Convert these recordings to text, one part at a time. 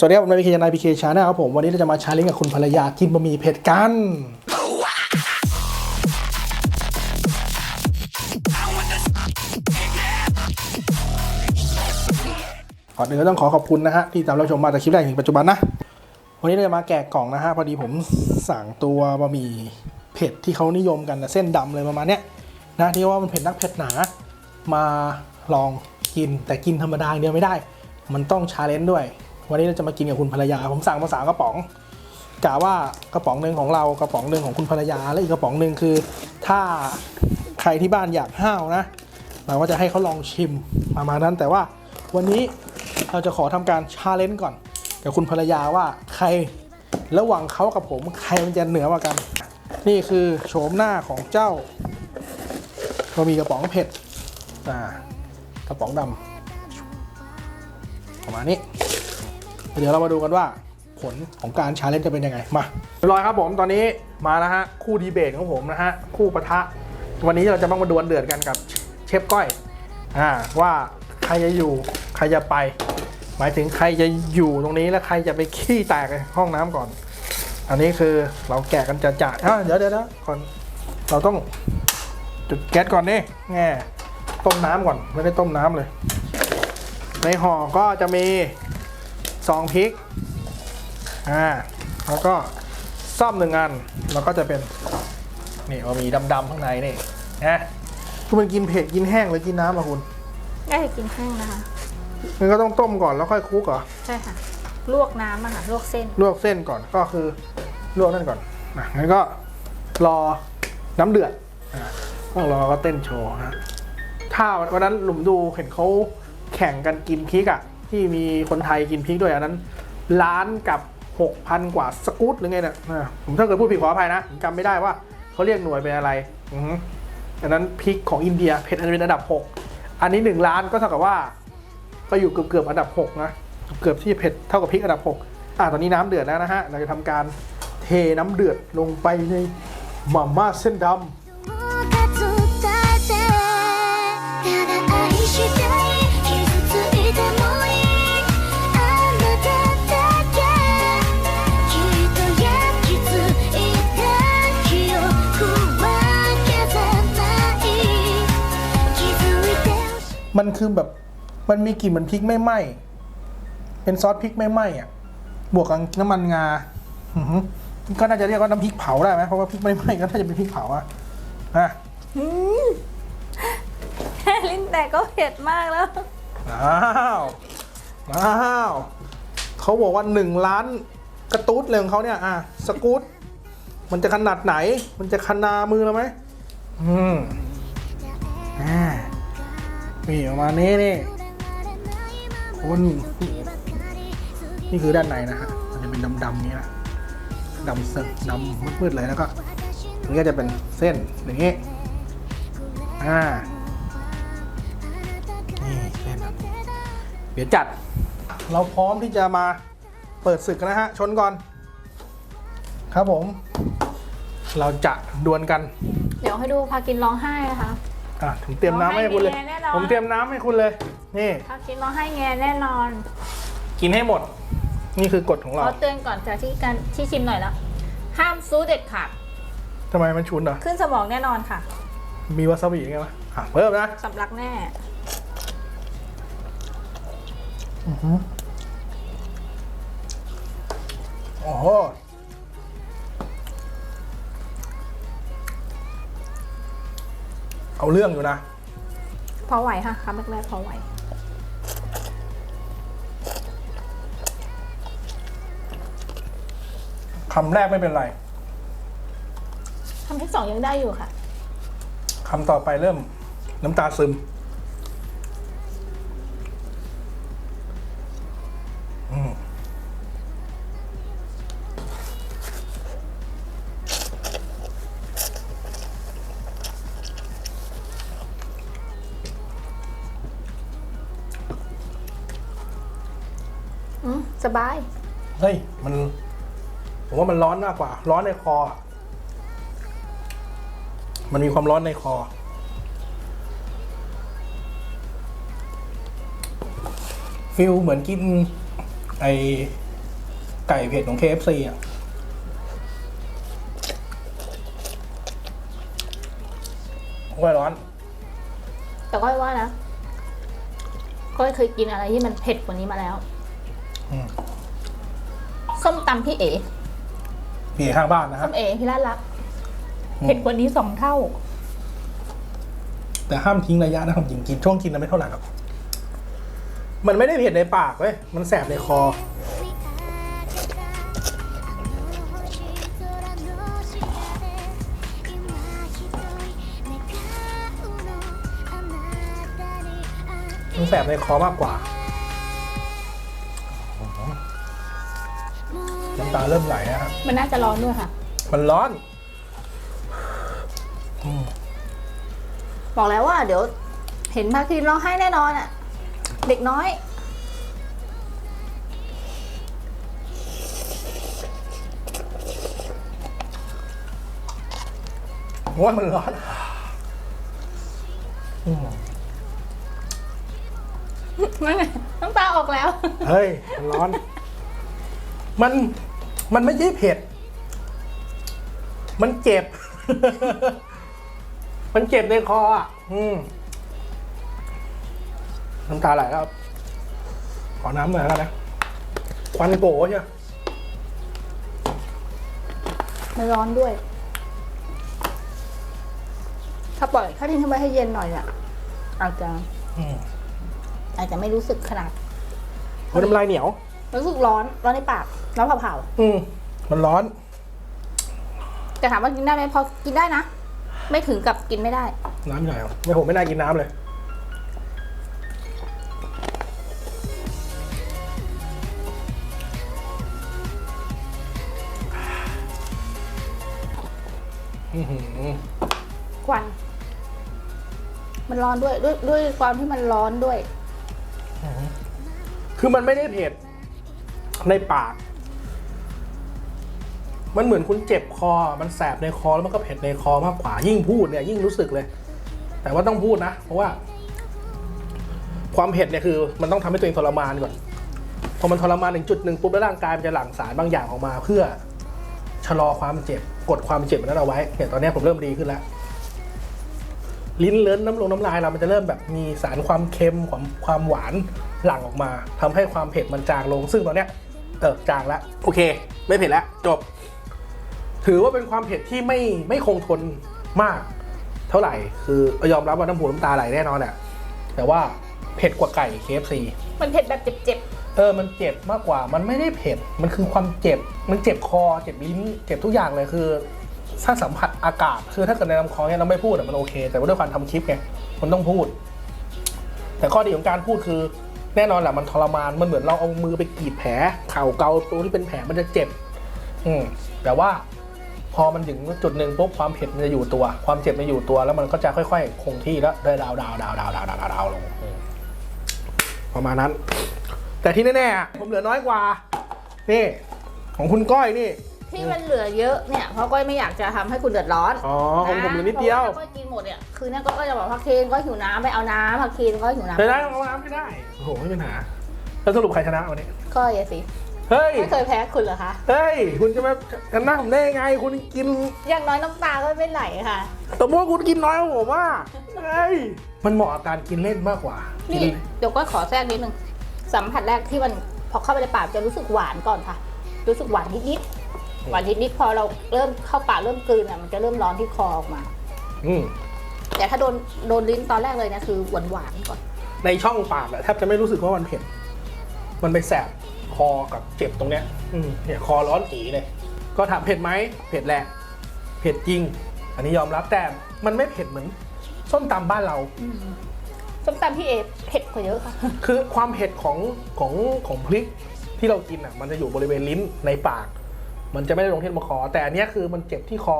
สวัสดีครับผมนายพีเคนายพีเคชาแนลครับผมวันนี้เราจะมาชาเลนจ์กับคุณภรรยากินบะหมี่เผ็ดกันก่อนอื่นก็ต้องขอขอบคุณนะฮะที่ตามรับชมมาแต่คลิปแรกถึงปัจจุบันนะ วันนี้เราจะมาแกะกล่องนะฮะพอดีผมสั่งตัวบะหมี่เผ็ดที่เขานิยมกันนะเส้นดำเลยประมาณเนี้ยนะที่ว่ามันเผ็ดนักเผ็ดหนา มาลองกินแต่กินธรรมดาเดียวไม่ได้ มันต้องชาเลนจ์ด้วย วันนี้เราจะมากินกับคุณภรรยา ผมสั่งมาสามกระป๋องกะว่ากระป๋องหนึ่งของเรากระป๋องหนึ่งของคุณภรรยา และอีกกระป๋องหนึ่งคือ ถ้าใครที่บ้านอยากห้าวนะ เราก็จะให้เขาลองชิมประมาณนั้น แต่ว่าวันนี้เราจะขอทำการชาเลนจ์ก่อน กับคุณภรรยาว่าใครระหว่างเขากับผมใครมันจะเหนือกว่ากัน นี่คือโฉมหน้าของเจ้าบะหมี่กระป๋องเผ็ดอ่ากระป๋องดำประมาณนี้ เดี๋ยวเรามาดูกันว่าผลของการชาเลนจ์จะเป็นยังไง มาเรียบร้อยครับผมตอนนี้มาแล้วฮะคู่ดีเบตของผมนะฮะคู่ปะทะ วันนี้เราจะต้องมาดวลเดือดกันกับเชฟก้อยอ่าว่าใครจะอยู่ใครจะไป หมายถึงใครจะอยู่ตรงนี้แล้วใครจะไปขี้แตกในห้องน้ำก่อน อันนี้คือเราแกะกันจะจะอะเดี๋ยวเดี๋ยวเดี๋ยวก่อนเราต้องจุดแก๊สก่อนนี่แง่ต้มน้ำก่อนไม่ได้ต้มน้ำเลย ในห่อก็จะมี ซองพริกอ่าแล้วก็ซ่อมหนึ่งอันแล้วก็จะเป็นนี่เอามีดำๆข้างในนี่นะคุณมันกินเผ็ดกินแห้งหรือกินน้ำอะคุณได้กินแห้งนะคะมันก็ต้องต้มก่อนแล้วค่อยคลุกเหรอใช่ค่ะ ลวกน้ำอะค่ะลวกเส้น ลวกเส้นก่อนก็คือลวกนั่นก่อนนะงั้นก็รอน้ำเดือดอะต้องรอก็เต้นโชว์นะถ้าวันนั้นหลุมดูเห็นเขาแข่งกันกินพริกอะ ที่มีคนไทยกินพริกด้วยอันนั้นล้านกับหกพันกว่าสกู๊ตหรือไงเนี่ยอะผมถ้าเกิดพูดผิดขออภัยนะผมจำไม่ได้ว่าเขาเรียกหน่วยเป็นอะไรอืมอันนั้นพริกของอินเดียเผ็ดอันเป็นอันดับหกอันนี้หนึ่งล้านก็เท่ากับว่า ก็อยู่เกือบเกือบอันดับหกนะ เกือบที่เผ็ดเท่ากับพริกอันดับหกอะตอนนี้น้ำเดือดแล้วนะฮะ เราจะทำการเทน้ำเดือดลงไปในหม่าม่าเส้นด「た มันคือแบบมันมีกลิ่นเหมือนพริกไม่ไหม้เป็นซอสพริกไม่ไหม้อะ บวกกับน้ำมันงาอื้อหือก็น่าจะเรียกว่าน้ำพริกเผาได้ไหมเพราะว่าพริกไม่ไหม้ก็น่าจะเป็นพริกเผาอะอะแค่ลิ้นแตกก็เผ็ดมากแล้ว อ้าวอ้าวเขาบอกว่าหนึ่งล้านกระตูดเลยของเขาเนี่ย อะสกู๊ตมันจะขนาดไหน มันจะขนามือเราไหมอืมอ่า นี่ออกมานี้นี่คนนี่คือด้านในนะฮะมันจะเป็นดำๆนี้นะดำสึกดำมืดๆเลยแล้วก็นี่ก็จะเป็นเส้นอย่างนี้อ่านี่เส้นครับเดี๋ยวจัด เราพร้อมที่จะมาเปิดศึกกันนะฮะ ชนก่อน ครับผม เราจะดวลกัน เดี๋ยวให้ดูพากินร้องไห้นะคะ อะผมเตรียมน้ำให้คุณเลยเอาให้แน่นอน ผมเตรียมน้ำให้คุณเลย นี่พากินร้องไห้แงแน่นอนกินให้หมด นี่คือกฎของเราขอเตือนก่อนจากที่การที่ชิมหน่อยแล้วห้ามซูเด็ดขาดทำไมมันชุนเหรอขึ้นสมองแน่นอนค่ะมีวาซาบิไงวะอะเพิ่มนะสำลักแน่อื้อหือโอ้โห เอาเรื่องอยู่นะ พอไหวค่ะคำแรกๆพอไหว คำแรกไม่เป็นไร คำที่สองยังได้อยู่ค่ะ คำต่อไปเริ่มน้ำตาซึม อืมสบาย เฮ้ย มัน ผมว่ามันร้อนมากกว่า ร้อนในคออะมันมีความร้อนในคอ ฟิลเหมือนกิน ไอไก่เผ็ดของ KFC อะก้อยร้อน แต่ก้อยว่านะก้อยเคยกินอะไรที่มันเผ็ดกว่านี้มาแล้ว อืมส้มตำพี่เอ๋พี่ข้างบ้านนะครัส้บมเอ๋พี่ลาดรักอืมเผ็ดกว่านี้สองเท่า แต่ห้ามทิ้งระยะนะผมจริงกินช่วงกินนะไม่เท่าไหร่หรอกมันไม่ได้เผ็ดในปากเว้ยมันแสบในคอ มันแสบในคอมากกว่า น้ำตาเริ่มไหลนะครับมันน่าจะร้อนด้วยค่ะ มันร้อน บอกแล้วว่าเดี๋ยวเห็นภาคีนร้องไห้แน่นอนอะ เด็กน้อย ว่ามันร้อนอืมนั่นไงน้ำตาออกแล้ว เฮ้ยมันร้อน มัน มันไม่ใช่เผ็ด มันเจ็บ มันเจ็บในคออะ อืมน้ำตาไหลแล้วครับขอน้ำหน่อยแล้วกันนะควันโกใช่ไหมมันร้อนด้วย ถ้าปล่อย ถ้าทิ้งไว้ให้เย็นหน่อยเนี่ยอาจจะอืมอาจจะไม่รู้สึกขนาดเพราะน้ำลายเหนียว รู้สึกร้อนร้อนในปากร้อนเผาอืมมันร้อน ๆแต่ถามว่ากินได้ไหมพอกินได้นะ ไม่ถึงกับกินไม่ได้ น้ำใหญ่เหรอไม่ผมไม่น่ากินน้ำเลย อื้อหือควัน มันร้อนด้วยด้วยด้วยความที่มันร้อนด้วย คือมันไม่ได้เผ็ด ในปาก มันเหมือนคุณเจ็บคอ มันแสบในคอแล้วมันก็เผ็ดในคอมากกว่า ยิ่งพูดเนี่ยยิ่งรู้สึกเลย แต่ว่าต้องพูดนะ เพราะว่า ความเผ็ดเนี่ยคือ มันต้องทำให้ตัวเองทรมานก่อน พอมันทรมานถึงจุดหนึ่งปุ๊บแล้วร่างกายมันจะหลั่งสารบางอย่างออกมา เพื่อชะลอความเจ็บ กดความเจ็บนั้นเอาไว้เนี่ยตอนนี้ผมเริ่มดีขึ้นแล้วลิ้นเลิ้นน้ำลงน้ำลายเรามันจะเริ่มแบบมีสารความเค็มความความหวานหลั่งออกมาทำให้ความเผ็ดมันจางลง ซึ่งตอนเนี้ย เออจางแล้วโอเค ไม่เผ็ดแล้วจบ ถือว่าเป็นความเผ็ดที่ไม่ไม่คงทนมาก เท่าไหร่ คือยอมรับว่าน้ำหูน้ำตาไหลแน่นอนแหละแต่ว่าเผ็ดกว่าไก่ KFC มันเผ็ดแบบเจ็บเออ มันเจ็บมากกว่า มันไม่ได้เผ็ด มันคือความเจ็บ มันเจ็บคอ เจ็บลิ้น เจ็บทุกอย่างเลย คือ ถ้าสัมผัสอากาศ คือถ้าเกิดในลำคอเนี่ยเราไม่พูดอะมันโอเค แต่ว่าด้วยความทำคลิปไง มันต้องพูด แต่ข้อดีของการพูดคือ แน่นอนแหละมันทรมานมันเหมือนเราเอามือไปกรีดแผลเข่าเกาตัวที่เป็นแผลมันจะเจ็บ อืมแต่ว่าพอมันถึงจุดหนึ่งปุ๊บความเผ็ดมันจะอยู่ตัว ความเจ็บมันอยู่ตัว แล้วมันก็จะค่อยๆ คงที่แล้วได้ดาวดาวดาวดาวดาวดาวดาวลงประมาณนั้น แต่ที่แน่ๆผมเหลือน้อยกว่า นี่ ของคุณก้อยนี่ ที่มันเหลือเยอะเนี่ยเพราะก้อยไม่อยากจะทำให้คุณเดือดร้อนอ๋อของผมเหลือนิดเดียวพราะาก้อยกินหมดเนี่ยคือเนี่ยก็จะบอกพักเคนก็หิวน้ำไปเอาน้ำพักเคนก็หิวน้ำได้ได้เอาน้ำไม่ได้โอ้โหไม่มีปัญหาแล้วสรุปใครชนะวันนี้ก็อย่าสิเฮ้ยไม่เคยแพ้คุณเหรอคะเฮ้ยคุณจะมาชนะผมได้ยังไงคุณกินอย่างน้อยน้ำตาก็ไม่ไหลค่ะแต่ว่าคุณกินน้อยกว่าผมว่าเฮ้ยมันเหมาะกับการกินเล่นมากกว่านี่กินเดี๋ยวก็ขอแทรกนิดนึงสัมผัสแรกที่มันพอเข้าไปในปากจะรู้สึกหวานก่อนค่ะ รู้สึกหวานนิดๆ หวานนิดๆพอเราเริ่มเข้าปากเริ่มกลืนอะมันจะเริ่มร้อนที่คอออกมา อืมแต่ถ้าโดนโดนลิ้นตอนแรกเลยนะคือหวานหวานๆก่อนในช่องปากอะแทบจะไม่รู้สึกว่ามันเผ็ดมันไปแสบคอกับเจ็บตรงเนี้ย อืมเนี่ยคอร้อนจีเลย ก็ถามเผ็ดไหมเผ็ดแหละเผ็ดจริง อันนี้ยอมรับแต่มันไม่เผ็ดเหมือนส้มตำบ้านเราส้มตำพี่เอเผ็ดกว่าเยอะค่ะ คือความเผ็ดของของของพริกที่เรากินอะ มันจะอยู่บริเวณลิ้นในปาก มันจะไม่ได้ลงที่ลำคอ แต่อันเนี้ยคือมันเจ็บที่คอ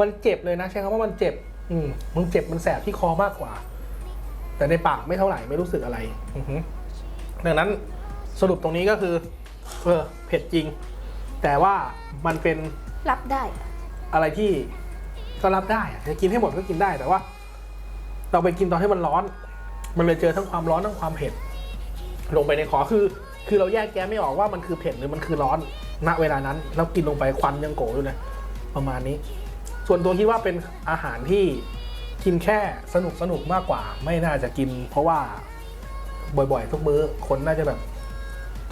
มันเจ็บเลยนะ ใช้คำว่ามันเจ็บ อืมมันเจ็บมันแสบที่คอมากกว่า แต่ในปากไม่เท่าไหร่ไม่รู้สึกอะไร อือฮึดังนั้นสรุปตรงนี้ก็คือ เออเผ็ดจริง แต่ว่ามันเป็นรับได้ อะไรที่ก็รับได้อะจะกินให้หมดก็กินได้แต่ว่า เราไปกินตอนที่มันร้อน มันเลยเจอทั้งความร้อนทั้งความเผ็ด ลงไปในคอคือ คือเราแยกแยะไม่ออกว่ามันคือเผ็ดหรือมันคือร้อน ณเวลานั้นแล้วกินลงไปควันยังโกอยู่เลยประมาณนี้ ส่วนตัวคิดว่าเป็นอาหารที่กินแค่สนุกสนุกมากกว่า ไม่น่าจะกิน เพราะว่าบ่อยๆ ทุกมื้อคนน่าจะแบบ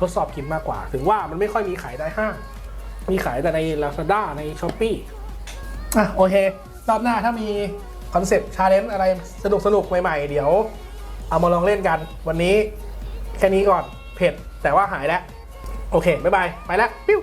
ทดสอบกินมากกว่า ถึงว่ามันไม่ค่อยมีขายได้ห้าง มีขายแต่ใน Lazada ใน s h อ p e e อะโอเค รอบหน้าถ้ามีคอนเซปต์ชาเลนจ์อะไรสนุกสนุกใหม่ๆ เดี๋ยว เอามาลองเล่นกัน วันนี้แค่นี้ก่อนเผ็ดแต่ว่าหายแล้ว โอเค บ๊ายบาย ไปแล้ว ปิ้ว